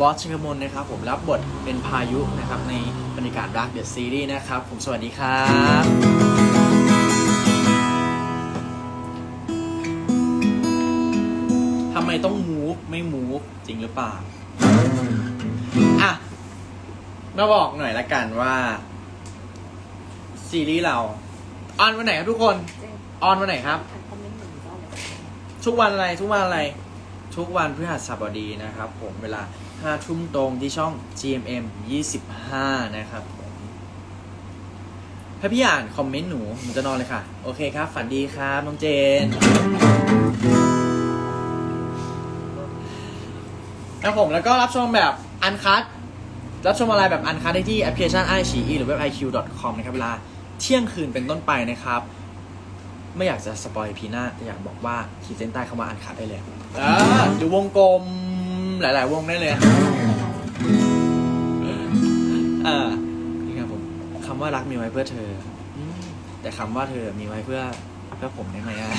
บอสชิคกมลนะครับ ผมรับบทเป็นพายุนะครับในบรรยากาศรักเดอะซีรีส์นะครับ ผมสวัสดีครับทำไมต้องมูฟไม่มูฟจริงหรือเปล่า อะ มาบอกหน่อยละกันว่า ซีรีส์เรา ออนวันไหนครับทุกคน ออนวันไหนครับ ทุกวันอะไร ทุกวันอะไร ทุกวันพฤหัสบดีนะครับผมเวลา 5ทุ่มตรงที่ช่อง GMM 25 นะครับผมถ้าพี่อ่านคอมเมนต์หนูหนูจะนอนเลยค่ะ โอเคครับ ฝันดีครับ น้องเจนครับผมแล้วก็รับชมแบบอันคัดรับชมอะไรแบบอันคัดได้ที่แอปพลิเคชัน i อ e หรือเว็บ iq.com นะครับเวลาเที่ยงคืนเป็นต้นไปนะครับไม่อยากจะสปอยพีหน้าแต่อยากบอกว่าขีดเส้นใต้คำว่าอันคัดได้เลยอ่าหรือวงกลม หลาย ๆ วงได้เลยอ่านี่ครับผมคำว่ารักมีไว้เพื่อเธอ แต่คำว่าเธอมีไว้เพื่อเพื่อผมได้ไหมอะ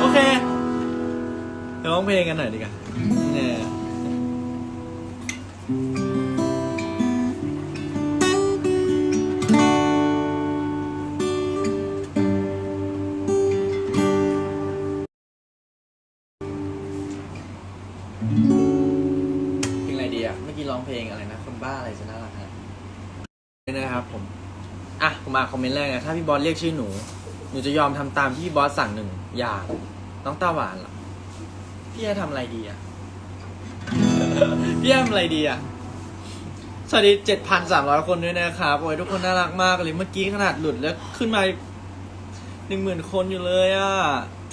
โอเคเดี๋ยวร้องเพลงกันหน่อยดีกว่าเนี่ย นะครับผม อะผมมาคอมเมนต์แรกนะถ้าพี่บอสเรียกชื่อหนู หนูจะยอมทำตามที่พี่บอสสั่งหนึ่งอย่างน้องตาหวานหรอพี่จะทำอะไรดีอะพี่จะทำอะไรดีอะสวัสดีเจ็ดพันสามร้อยคนด้วยนะครับโอ้ยทุกคนน่ารักมากเลยเมื่อกี้ขนาดหลุดแล้วขึ้นมาหนึ่งหมื่นคนอยู่เลยอะ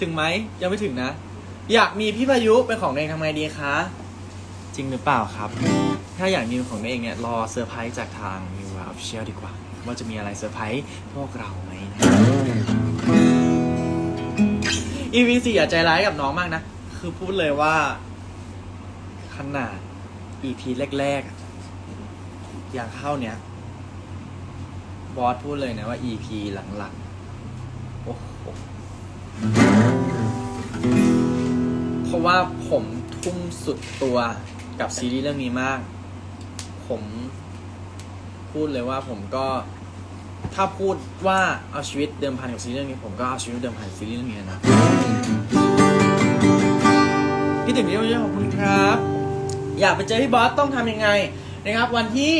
ถึงไหมยังไม่ถึงนะ อยากมีพี่พายุเป็นของเองทำไงดีคะ ริงหรือเปล่าครับ ถ้าอยากมีเป็นของตัวเองเนี่ยรอเซอร์ไพรส์จากทางมิวออฟเชียลดีกว่า ว่าจะมีอะไรเซอร์ไพรส์พวกเราไหมนะ EVC อย่าใจร้ายกับน้องมากนะ คือพูดเลยว่า ขนาด EP แรกๆอะอย่างเข้าเนี้ยบอสพูดเลยนะว่า EP หลังๆ โอ้โห เพราะว่าผมทุ่มสุดตัว กับซีรีส์เรื่องนี้มาก ผมพูดเลยว่าผมก็ถ้าพูดว่าเอาชีวิตเดิมพันกับซีรีส์เรื่องนี้ผมก็เอาชีวิตเดิมพันกับซีรีส์เรื่องนี้นะพี่ถึงเยอะๆขอบคุณครับ อยากไปเจอพี่บอสต้องทำยังไงนะครับ วันที่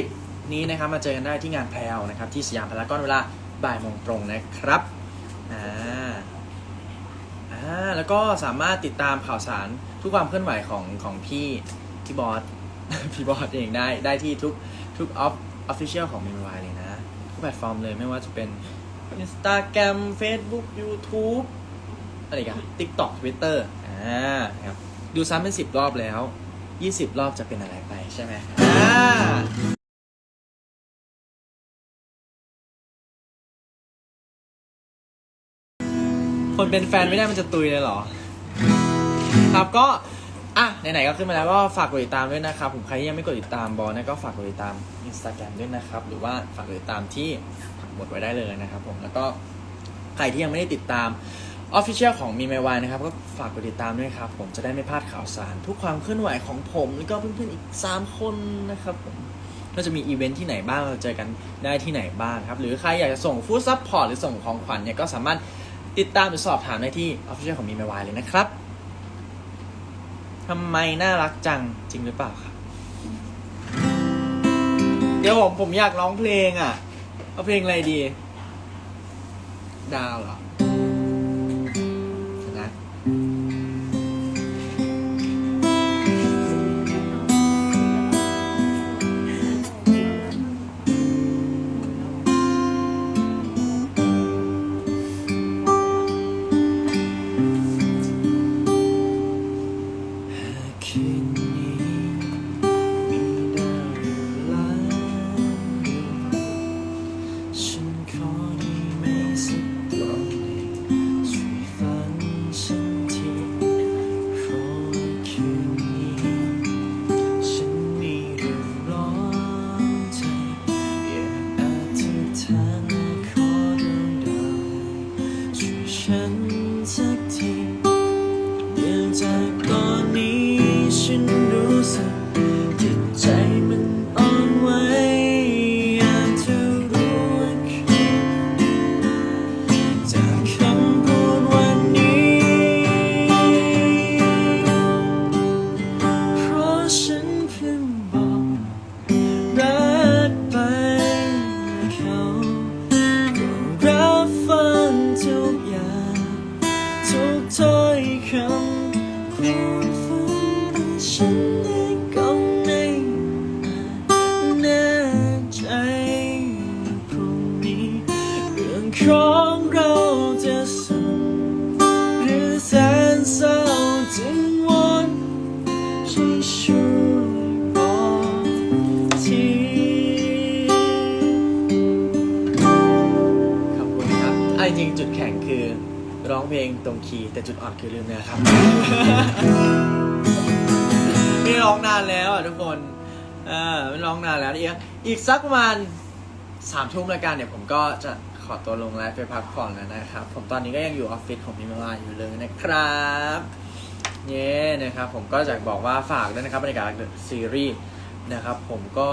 10 นี้นะครับมาเจอกันได้ที่งานแพลวนะครับ ที่สยามพารากอนเวลาบ่ายโมงตรงนะครับอ่าอ่าแล้วก็สามารถติดตามข่าวสารทุกความเคลื่อนไหวของของพี่ พี่บอส พี่บอสเองได้ได้ที่ทุกทุกออฟออฟฟิเชียลของ m ม m วายเลยนะ ทุกแพลตฟอร์มเลยไม่ว่าจะเป็น Instagram Facebook YouTube อะไรกัน TikTok Twitter อ่าครับดูซ้ำเป็น10รอบแล้ว20รอบจะเป็นอะไรไปใช่ไหมอ่าคนเป็นแฟนไม่ได้มันจะตุยเลยเหรอ ครับก็ อะไหนๆก็ขึ้นมาแล้วก็ฝากกดติดตามด้วยนะครับ ผมใครที่ยังไม่กดติดตามบอลนะก็ฝากกดติดตาม Instagram ด้วยนะครับ หรือว่าฝากกดติดตามที่ปักหมดไว้ได้เลยนะครับ ผมแล้วก็ใครที่ยังไม่ได้ติดตาม Official ของมีไมวายนะครับ ก็ฝากกดติดตามด้วยครับ ผมจะได้ไม่พลาดข่าวสาร ทุกความเคลื่อนไหวของผม แล้วก็เพื่อนๆอีก 3 คนนะครับผมก็จะมีอีเวนท์ที่ไหนบ้างเราเจอกันได้ที่ไหนบ้างครับ หรือใครอยากจะส่งฟู้ดซัพพอร์ตหรือส่งของขวัญเนี่ยก็สามารถติดตามหรือสอบถามได้ที่ Official ของมีไมวายเลยนะครับ ทำไมน่ารักจังจริงหรือเปล่าครับ เดี๋ยวผมผมอยากร้องเพลงอะ เอาเพลงอะไรดี ดาวเหรอ ช่ช่วยบอกทีขอบคุณครับไอ้จริงจุดแข็งคือร้องเพลงตรงคีย์แต่จุดอ่อนคือลืมเนื้อครับ ไม่ร้องนานแล้วอะทุกคนเออไม่ร้องนานแล้วอีกอีกสักประมาณสามทุ่มรายการเนี่ยผมก็จะขอตัวลงไลฟ์ไปพักผ่อนแล้วนะครับ ผมตอนนี้ก็ยังอยู่ออฟฟิศของพี่มาวาอยู่เลยนะครับ เย้นะครับผมก็จะบอกว่าฝากด้วยนะครับบรรยากาศซีรีส์นะครับผมก็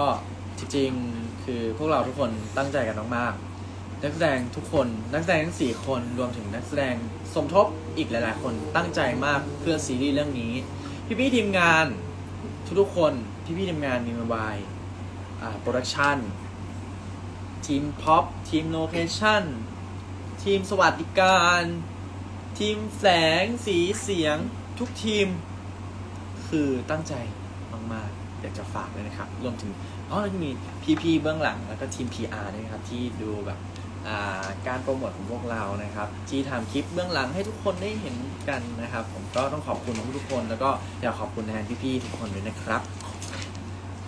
จริงๆคือพวกเราทุกคนตั้งใจกันมากๆนักแสดงทุกคนนักแสดงทั้งสี่คนรวมถึงนักแสดงสมทบอีกหลาย ๆ คนตั้งใจมากเพื่อซีรีส์เรื่องนี้ พี่ๆทีมงานทุกๆคนพี่ๆทีมงานมีมาบายโปรดักชั่นทีมพ็อปทีมโลเคชั่นทีมสวัสดิการ ทีมแสงสีเสียง ทุกทีม คือตั้งใจมากๆอยากจะฝากเลยนะครับ รวมถึงอ๋อแล้วมีพี่ๆเบื้องหลังแล้วก็ทีม PR ด้วยนะครับ ที่ดูแบบาการโปรโมทของพวกเรานะครับ ที่ทำคลิปเบื้องหลังให้ทุกคนได้เห็นกันนะครับ ผมก็ต้องขอบคุณทุกคน แล้วก็อยากขอบคุณแทนพี่ๆทุกคนด้วยนะครับ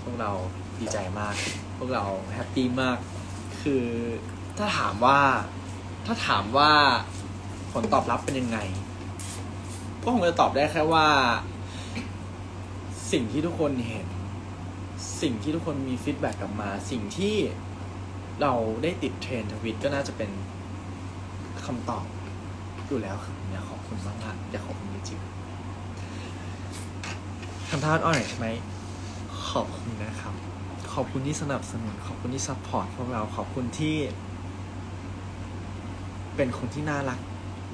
พวกเราดีใจมาก พวกเราแฮปปี้มาก คือถ้าถามว่าถ้าถามว่าผลตอบรับเป็นยังไง ก็คงจะตอบได้แค่ว่า สิ่งที่ทุกคนเห็น สิ่งที่ทุกคนมีฟีดแบ็กกลับมา สิ่งที่เราได้ติดเทรนทวิตก็น่าจะเป็นคำตอบอยู่แล้วครับอยากขอบคุณมากๆอยากขอบคุณจริงๆทำท่าอ้อนหน่อยใช่ไหมขอบคุณนะครับ ขอบคุณที่สนับสนุน ขอบคุณที่ซัพพอร์ตพวกเราขอบคุณที่ เป็นคนที่น่ารัก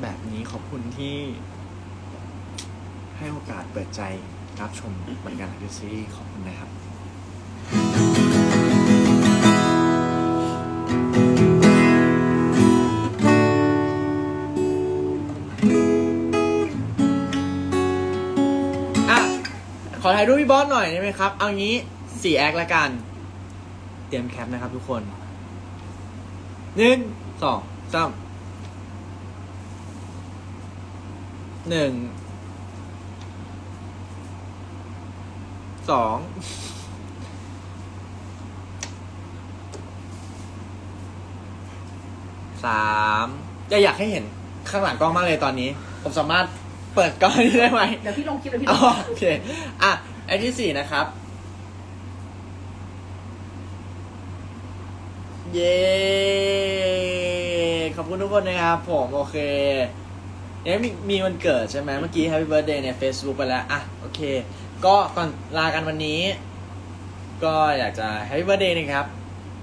แบบนี้ขอบคุณที่ ให้โอกาสเปิดใจรับชมบรรยากาศดูซีรีส์ขอบคุณนะครับอะขอถ่ายรูปพี่บอสหน่อยได้ไหมครับ เอางี้สี่แอคละกัน เตรียมแคปนะครับทุกคนหนึ่งสองสามหนึ่ง สองสามจะอยากให้เห็นข้างหลังกล้องมากเลยตอนนี้ ผมสามารถเปิดกล้องนี้ได้ไหมเดี๋ยวพี่ลงคลิปเดี๋ยวพี่ลอ๋องโอเค อะไอที่สี่นะครับ เย้ขอบคุณทุกคนนะครับ ผมโอเคเนี่ยมีมีวันเกิดใช่ไหมเมื่อกี้ Happy Birthday ใน Facebook ไปแล้ว อะ โอเค ก็ก่อนลากันวันนี้ ก็อยากจะ Happy Birthday นะครับ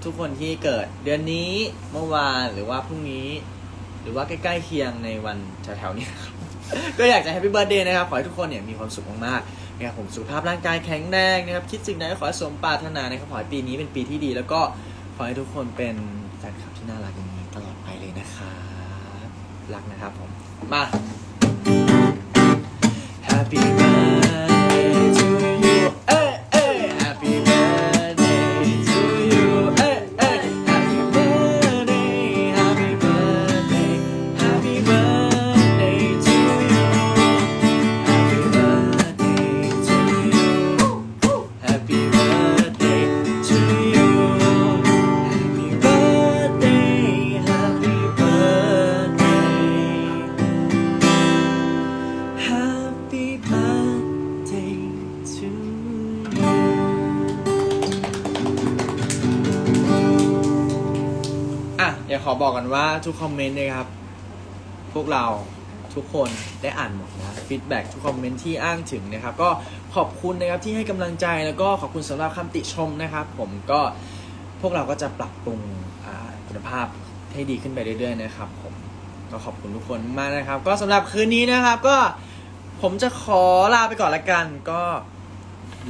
ทุกคนที่เกิดเดือนนี้เมื่อวานหรือว่าพรุ่งนี้ หรือว่าใกล้ๆเคียงในวันแถวๆนี้ครับ ก็อยากจะแฮปปี้เบิร์เดย์นะครับ ขอให้ทุกคนเนี่ยมีความสุขมากๆนะครับผมสุขภาพร่างกายแข็งแรงนะครับ คิดสิ่งใดก็ขอให้สมปรารถนานะครับขอให้ปีนี้เป็นปีที่ดี แล้วก็ขอให้ทุกคนเป็นแฟนคลับที่น่ารักอย่างนี้ตลอดไปเลยนะครับรักนะครับผมมา Happy ขอบอกกันว่าทุกคอมเมนต์นะครับ พวกเราทุกคนได้อ่านหมดนะฟีดแบ็ทุกคอมเมนต์ที่อ้างถึงนะครับ ก็ขอบคุณนะครับที่ให้กำลังใจแล้วก็ขอบคุณสำหรับคำติชมนะครับ ผมก็พวกเราก็จะปรับปรุงคุณภาพให้ดีขึ้นไปเรื่อยๆนะครับผมก็ขอบคุณทุกคนมากนะครับ ก็สำหรับคืนนี้นะครับ ก็ผมจะขอลาไปก่อนละกัน ก็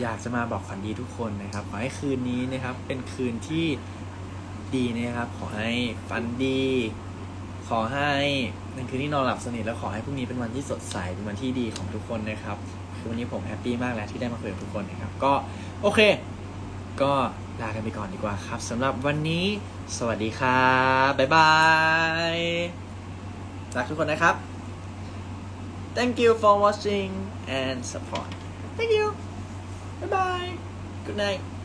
อยากจะมาบอกฝันดีทุกคนนะครับขอให้คืนนี้นะครับ เป็นคืนที่ ดีนะครับ ขอให้ฝันดี ขอให้นั่นคืนที่นอนหลับสนิทแล้วขอให้พรุ่งนี้เป็นวันที่สดใสเป็นวันที่ดีของทุกคนนะครับคือวันนี้ผมแฮปปี้มากแล้วที่ได้มาคุยกับทุกคนนะครับ ก็โอเค ก็ลากันไปก่อนดีกว่าครับสำหรับวันนี้ สวัสดีครับบ๊ายบายรักทุกคนนะครับ Thank you for watching and support Thank you Bye bye Good night